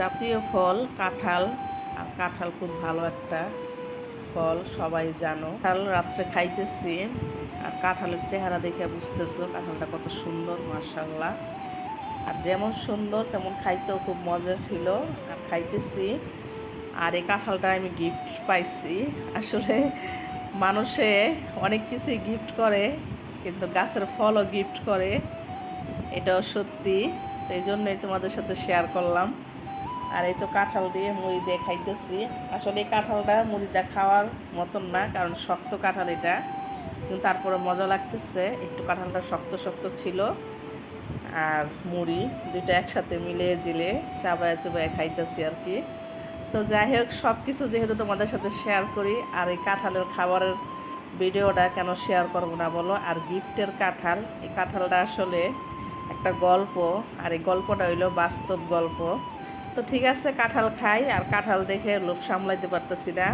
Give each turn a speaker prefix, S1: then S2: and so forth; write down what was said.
S1: জাতীয় ফল, কাঁঠাল। আর কাঁঠাল খুব ভালো একটা ফল, সবাই জানো। কাঁঠাল রাত্রে খাইতেছি, আর কাঁঠালের চেহারা দেখে বুঝতেছো, কাঁঠালটা কত সুন্দর মার্শাল্লাহ আর যেমন সুন্দর, তেমন খাইতেও খুব মজা ছিল, আর খাইতেছি। আর এই কাঁঠালটা আমি গিফট পাইছি। আসলে মানুষে অনেক কিছুই গিফট করে, কিন্তু গাছের ফলও গিফট করে। এটাও সত্যি এই জন্যই তোমাদের সাথে শেয়ার করলাম। আর এই তো কাঁঠাল দিয়ে মুড়ি দিয়ে খাইতেছি। আসলে এই কাঁঠালটা মুড়িটা খাওয়ার মতন না, কারণ শক্ত কাঁঠাল এটা। কিন্তু তারপরে মজা লাগতেছে, একটু কাঁঠালটা শক্ত শক্ত ছিল আর মুড়ি দুইটা একসাথে মিলিয়ে জিলে চাবায় চুবায় খাইতেছি আর কি। তো যাই হোক সব কিছু যেহেতু তোমাদের সাথে শেয়ার করি, আর এই কাঁঠালের খাবারের ভিডিওটা কেন শেয়ার করব না বলো? আর গিফটের কাঁঠাল, এই কাঁঠালটা আসলে একটা গল্প, আর এই গল্পটা হইল বাস্তব গল্প। তো ঠিক আছে কাঁঠাল খাই আর কাঁঠাল দেখে লোভ সামলাইতে পারতেছি না।